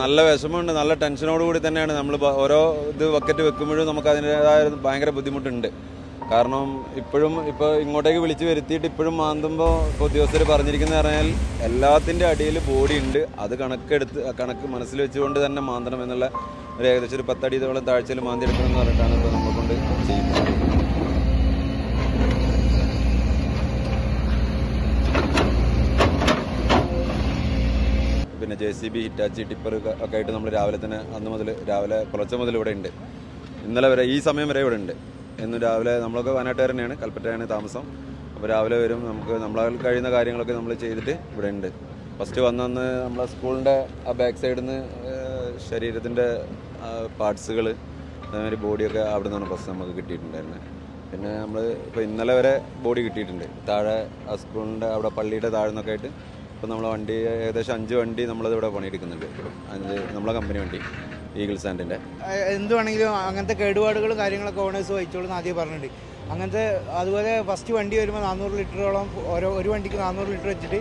നല്ല വിഷമമുണ്ട് നല്ല ടെൻഷനോട് കൂടി തന്നെയാണ് നമ്മൾ ഓരോ ഇത് വക്കറ്റ് വെക്കുമ്പോഴും നമുക്ക് അതിന്റെതായ ഭയങ്കര ബുദ്ധിമുട്ടുണ്ട്. കാരണം ഇപ്പോഴും ഇപ്പോൾ ഇങ്ങോട്ടേക്ക് വിളിച്ച് വരുത്തിയിട്ട് ഇപ്പോഴും മാന്തുമ്പോൾ ഇപ്പോൾ ഉദ്യോഗസ്ഥർ പറഞ്ഞിരിക്കുന്നത് പറഞ്ഞാൽ എല്ലാത്തിന്റെ അടിയിൽ ബോഡി ഉണ്ട്. അത് കണക്കെടുത്ത് കണക്ക് മനസ്സിൽ വെച്ചുകൊണ്ട് തന്നെ മാന്തണം എന്നുള്ള ഒരു ഏകദേശം ഒരു പത്തടി ഇതോളം താഴ്ചയിൽ മാന്തിയെടുക്കണം എന്ന് പറഞ്ഞിട്ടാണ് ഇപ്പോൾ നമ്മളെ കൊണ്ട് ചെയ്യുന്നത് പിന്നെ J C B Hitachi tipper ഒക്കെ ആയിട്ട് നമ്മൾ രാവിലെ തന്നെ അന്ന് മുതൽ രാവിലെ പുലർച്ചെ മുതൽ ഇവിടെ ഉണ്ട്. ഇന്നലെ വരെ ഈ സമയം വരെ ഇവിടെ ഉണ്ട്. ഇന്ന് രാവിലെ നമ്മളൊക്കെ വയനാട്ടുകാർ തന്നെയാണ് കൽപ്പറ്റയാണ് താമസം. അപ്പോൾ രാവിലെ വരും നമുക്ക് നമ്മളാൽ കഴിയുന്ന കാര്യങ്ങളൊക്കെ നമ്മൾ ചെയ്തിട്ട് ഇവിടെ ഉണ്ട്. ഫസ്റ്റ് വന്നന്ന് നമ്മളെ സ്കൂളിന്റെ ആ ബാക്ക് സൈഡിൽ നിന്ന് ശരീരത്തിന്റെ പാർട്സുകൾ അതേമാതിരി ബോഡിയൊക്കെ അവിടെ നിന്നാണ് ഫസ്റ്റ് നമുക്ക് കിട്ടിയിട്ടുണ്ടായിരുന്നത് പിന്നെ നമ്മൾ ഇപ്പോൾ ഇന്നലെ വരെ ബോഡി കിട്ടിയിട്ടുണ്ട്. താഴെ ആ സ്കൂളിന്റെ അവിടെ പള്ളിയുടെ താഴെ നിന്നൊക്കെ ആയിട്ട് ഇപ്പോൾ നമ്മളെ വണ്ടി ഏകദേശം അഞ്ച് വണ്ടി നമ്മളത് ഇവിടെ പണിയെടുക്കുന്നുണ്ട്. അഞ്ച് നമ്മളെ കമ്പനി വണ്ടി ഈഗിൾ സാൻഡിന്റെ എന്തുവാണെങ്കിലും അങ്ങനത്തെ കേടുപാടുകളും കാര്യങ്ങളൊക്കെ ഓണേഴ്സ് വഹിച്ചോളും എന്ന് ആദ്യം പറഞ്ഞിട്ടുണ്ട്. അങ്ങനത്തെ അതുപോലെ ഫസ്റ്റ് വണ്ടി വരുമ്പോൾ നാനൂറ് ലിറ്ററോളം ഓരോ ഒരു വണ്ടിക്ക് നാനൂറ് ലിറ്റർ വെച്ചിട്ട്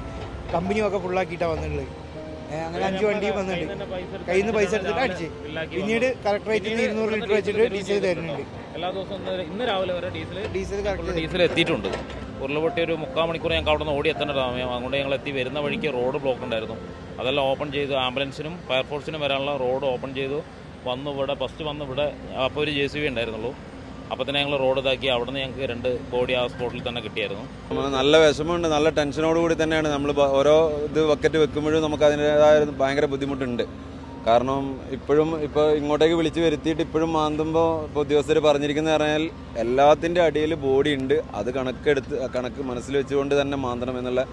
കമ്പനിയൊക്കെ ഫുള്ളാക്കിയിട്ടാണ് വന്നിട്ടുള്ളത്. അങ്ങനെ അഞ്ച് വണ്ടി വന്നിട്ടുണ്ട്. കയ്യിൽ നിന്ന് പൈസ എടുത്തിട്ട് അടിച്ച്. പിന്നീട് കറക്റ്റ് നിന്ന് ഇരുന്നൂറ് ലിറ്റർ വെച്ചിട്ട് ഡീസൽ തരുന്നുണ്ട്. എല്ലാ ദിവസവും ഇന്ന് രാവിലെ വരെ ഡീസൽ ഡീസൽ കറക്റ്റ് ഡീസൽ എത്തിയിട്ടുണ്ട്. ഉരുളപൊട്ടി ഒരു മുക്കാൽ മണിക്കൂർ ഞങ്ങൾക്ക് അവിടെ നിന്ന് ഓടി എത്തേണ്ട സമയം. അതുകൊണ്ട് ഞങ്ങൾ എത്തി വരുന്ന വഴിക്ക് റോഡ് ബ്ലോക്ക് ഉണ്ടായിരുന്നു. അതെല്ലാം ഓപ്പൺ ചെയ്തു. ആംബുലൻസിനും ഫയർഫോഴ്സിനും വരാനുള്ള റോഡ് ഓപ്പൺ ചെയ്തു. വന്നു ഇവിടെ ഫസ്റ്റ് വന്ന് ഇവിടെ അപ്പോൾ ഒരു ജെ സി ബി ഉണ്ടായിരുന്നുള്ളൂ. അപ്പോൾ തന്നെ ഞങ്ങൾ റോഡ് ഇതാക്കി അവിടെ നിന്ന് ഞങ്ങൾക്ക് രണ്ട് ബോഡി ആ സ്പോട്ടിൽ തന്നെ കിട്ടിയായിരുന്നു. നല്ല വിഷമമുണ്ട് നല്ല ടെൻഷനോട് കൂടി തന്നെയാണ് നമ്മൾ ഓരോ ഇത് വക്കറ്റ് വെക്കുമ്പോഴും നമുക്ക് അതിന്റെതായ ഭയങ്കര ബുദ്ധിമുട്ടുണ്ട്. കാരണം ഇപ്പോഴും ഇപ്പോൾ ഇങ്ങോട്ടേക്ക് വിളിച്ചു വരുത്തിയിട്ട് ഇപ്പോഴും മാന്തുമ്പോൾ ഇപ്പോൾ ഉദ്യോഗസ്ഥർ പറഞ്ഞിരിക്കുന്നത് പറഞ്ഞാൽ എല്ലാത്തിന്റെ അടിയിൽ ബോഡി ഉണ്ട് അത് കണക്കെടുത്ത് കണക്ക് മനസ്സിൽ വെച്ചുകൊണ്ട് തന്നെ മാന്തണം എന്നുള്ള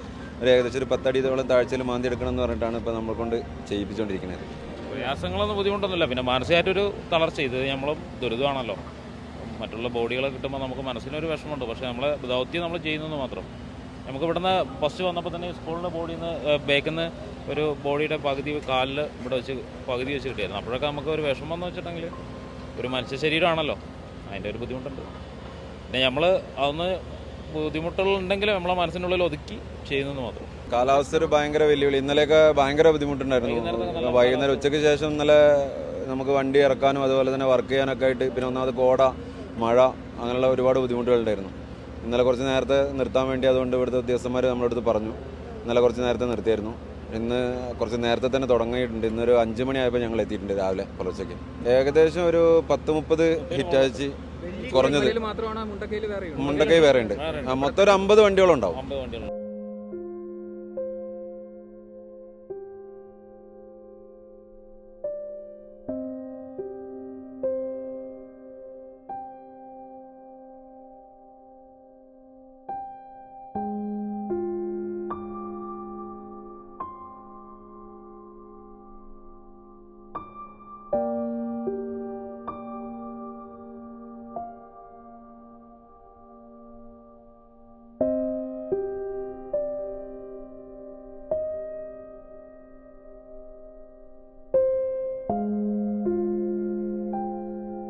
ഒരു ഏകദേശം ഒരു പത്തടിയോളം താഴ്ചയിൽ മാന്തി എടുക്കണം എന്ന് പറഞ്ഞിട്ടാണ് ഇപ്പോൾ നമ്മളെ കൊണ്ട് ചെയ്യിപ്പിച്ചുകൊണ്ടിരിക്കുന്നത്. പ്രയാസങ്ങളൊന്നും ബുദ്ധിമുട്ടൊന്നുമില്ല പിന്നെ മാനസികമായിട്ടൊരു തളർച്ച ഇത് നമ്മളും ദുരിതമാണല്ലോ. മറ്റുള്ള ബോഡികളെ കിട്ടുമ്പോൾ നമുക്ക് മനസ്സിനൊരു വിഷമമുണ്ട്. പക്ഷേ നമ്മളെ ദൗത്യം നമ്മൾ ചെയ്യുന്നത് മാത്രം. നമുക്ക് ഇവിടുന്ന് ഫസ്റ്റ് വന്നപ്പോൾ തന്നെ സ്കൂളിന്റെ ബോഡിയിൽ നിന്ന് ബേക്കിൽ നിന്ന് ഒരു ബോഡിയുടെ പകുതി കാലിൽ ഇവിടെ വെച്ച് പകുതി വെച്ച് കിട്ടിയായിരുന്നു. അപ്പോഴൊക്കെ നമുക്ക് ഒരു വിഷമം എന്ന് വെച്ചിട്ടുണ്ടെങ്കിൽ ഒരു മനുഷ്യ ശരീരമാണല്ലോ. അതിന്റെ ഒരു ബുദ്ധിമുട്ടുണ്ട്. പിന്നെ നമ്മൾ അതൊന്ന് ബുദ്ധിമുട്ടുകളുണ്ടെങ്കിലും നമ്മളെ മനസ്സിനുള്ളിൽ ഒതുക്കി ചെയ്യുന്നത് മാത്രം. കാലാവസ്ഥ ഒരു ഭയങ്കര വെല്ലുവിളി. ഇന്നലെയൊക്കെ ഭയങ്കര ബുദ്ധിമുട്ടുണ്ടായിരുന്നു. വൈകുന്നേരം ഉച്ചയ്ക്ക് ശേഷം ഇന്നലെ നമുക്ക് വണ്ടി ഇറക്കാനും അതുപോലെ തന്നെ വർക്ക് ചെയ്യാനൊക്കെ ആയിട്ട് പിന്നെ ഒന്നാമത് കോട മഴ അങ്ങനെയുള്ള ഒരുപാട് ബുദ്ധിമുട്ടുകളുണ്ടായിരുന്നു. ഇന്നലെ കുറച്ച് നേരത്തെ നിർത്താൻ വേണ്ടി അതുകൊണ്ട് ഇവിടുത്തെ ഉദ്യോഗസ്ഥന്മാർ നമ്മുടെ അടുത്ത് പറഞ്ഞു. ഇന്നലെ കുറച്ച് നേരത്തെ നിർത്തിയായിരുന്നു. ഇന്ന് കുറച്ച് നേരത്തെ തന്നെ തുടങ്ങിയിട്ടുണ്ട്. ഇന്നൊരു അഞ്ച് മണിയായപ്പോൾ ഞങ്ങൾ എത്തിയിട്ടുണ്ട് രാവിലെ പുലർച്ചയ്ക്ക്. ഏകദേശം ഒരു പത്ത് മുപ്പത് ഹിറ്റാച്ച് കുറഞ്ഞത്. മാത്രമാണ് മുണ്ടക്കയിൽ വേറെ മുണ്ടക്കൈ വേറെ ഉണ്ട് ആ, മൊത്തം ഒരു അമ്പത് വണ്ടികളുണ്ടാവും.